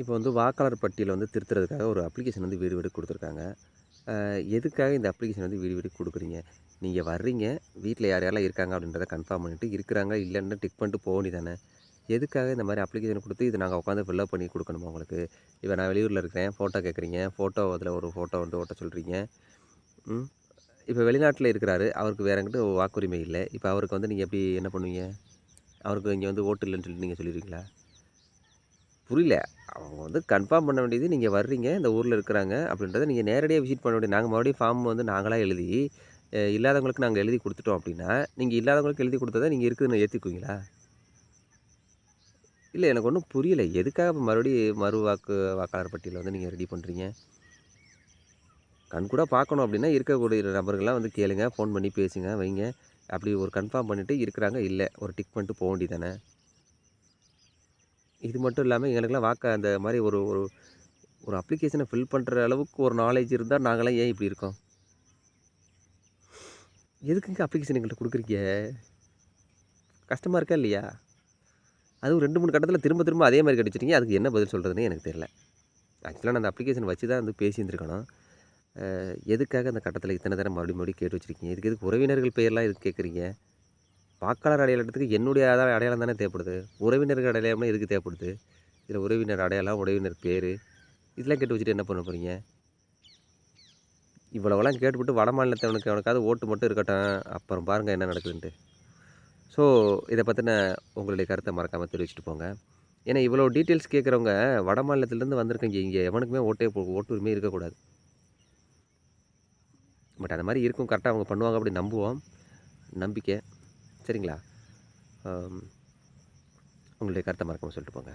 இப்போ வந்து வாக்காளர் பட்டியலை வந்து திருத்துறதுக்காக ஒரு அப்ளிகேஷன் வந்து வீடு வீடு கொடுத்துருக்காங்க. எதுக்காக இந்த அப்ளிகேஷன் வந்து வீடு வீடு கொடுக்குறீங்க? நீங்கள் வர்றீங்க வீட்டில் யார் யாரெல்லாம் இருக்காங்க அப்படின்றத கன்ஃபார்ம் பண்ணிவிட்டு இருக்கிறாங்க இல்லைன்னு டிக் பண்ணிட்டு போக வேண்டியதானே எதுக்காக இந்த மாதிரி அப்ளிகேஷன் கொடுத்து இது நாங்கள் உட்காந்து ஃபில்லப் பண்ணி கொடுக்கணுமா உங்களுக்கு? இப்போ நான் வெளியூரில் இருக்கிறேன் ஃபோட்டோ கேட்குறீங்க ஃபோட்டோ அதில் ஒரு ஃபோட்டோ வந்து ஓட்ட சொல்கிறீங்க இப்போ வெளிநாட்டில் இருக்கிறாரு அவருக்கு வேற எங்கிட்ட வாக்குரிமை இல்லை. இப்போ அவருக்கு வந்து நீங்கள் எப்படி என்ன பண்ணுவீங்க? அவருக்கு இங்கே வந்து ஓட்டு இல்லைன்னு சொல்லி நீங்கள் சொல்லிடுவீங்களா? புரியல. அவங்க வந்து கன்ஃபார்ம் பண்ண வேண்டியது நீங்கள் வர்றீங்க இந்த ஊரில் இருக்கிறாங்க அப்படின்றத நீங்கள் நேரடியாக விசிட் பண்ண வேண்டியது நாங்கள் மறுபடியும் ஃபார்ம் வந்து நாங்களாக எழுதி இல்லாதவங்களுக்கு நாங்கள் எழுதி கொடுத்துட்டோம் அப்படின்னா நீங்கள் இல்லாதவங்களுக்கு எழுதி கொடுத்ததை நீங்கள் இருக்குதுன்னு ஏற்றுக்குவீங்களா இல்லை எனக்கு ஒன்றும் புரியல. எதுக்காக இப்போ மறுபடியும் மறு வாக்கு வாக்காளர் பட்டியலை வந்து நீங்கள் ரெடி பண்ணுறீங்க கண் கூட பார்க்கணும் அப்படின்னா இருக்கக்கூடிய நபர்கள்லாம் வந்து கேளுங்க ஃபோன் பண்ணி பேசுங்க வைங்க. அப்படி ஒரு கன்ஃபார்ம் பண்ணிவிட்டு இருக்கிறாங்க இல்லை ஒரு டிக் பண்ணிட்டு போக வேண்டியதானே இது மட்டும் இல்லாமல் எங்களுக்கெல்லாம் வாக்க அந்த மாதிரி ஒரு ஒரு ஒரு அப்ளிகேஷனை ஃபில் பண்ணுற அளவுக்கு ஒரு நாலேஜ் இருந்தால் நாங்களாம் ஏன் இப்படி இருக்கோம்? எதுக்குங்க அப்ளிகேஷன் எங்கள்கிட்ட கொடுக்குறீங்க? கஷ்டமாக இருக்கா இல்லையா? அதுவும் ரெண்டு மூணு கட்டத்தில் திரும்ப திரும்ப அதே மாதிரி கடிச்சிட்டீங்க. அதுக்கு என்ன பதில் சொல்கிறதுனே எனக்கு தெரியல. ஆக்சுவலாக நான் அந்த அப்ளிகேஷன் வச்சு தான் வந்து பேசியிருந்துருக்கணும். எதுக்காக அந்த கட்டத்தில் இத்தனை தரம் மறுபடியும் மறுபடியும் கேட்டு வச்சுருக்கீங்க? இதுக்கு எதுக்கு உறவினர்கள் பெயர்லாம் இது கேட்குறீங்க வாக்காளர் அடையாளத்துக்கு என்னுடைய அதாவது அடையாளம் தானே தேவைப்படுது? உறவினர்கள் அடையாளம்னா எதுக்கு தேவைப்படுது? இதில் உறவினர் அடையாளம் உறவினர் பேர் இதெல்லாம் கேட்டு வச்சுட்டு என்ன பண்ண போகிறீங்க இவ்வளவெல்லாம் கேட்டுவிட்டு வட மாநிலத்தவனுக்கு அவனுக்காவது ஓட்டு மட்டும் இருக்கட்டும். அப்புறம் பாருங்கள் என்ன நடக்குதுன்ட்டு. ஸோ இதை பற்றின உங்களுடைய கருத்தை மறக்காமல் தெரிவிச்சுட்டு போங்க. ஏன்னா இவ்வளோ டீட்டெயில்ஸ் கேட்குறவங்க வட மாநிலத்திலேருந்து வந்திருக்கீங்க. இங்கே எவனுக்குமே ஓட்டே போ ஓட்டு உரிமை இருக்கக்கூடாது. பட் அந்த மாதிரி இருக்கும் கரெக்டாக அவங்க பண்ணுவாங்க அப்படி நம்புவோம். நம்பிக்கை. சரிங்களா? உங்களுடைய கருத்தை மறக்காமல் சொல்லிட்டு போங்க.